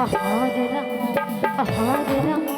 Hare Ram Hare Ram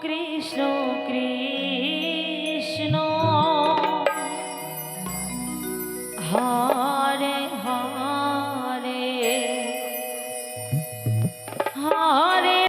Krishna Krishna. Ha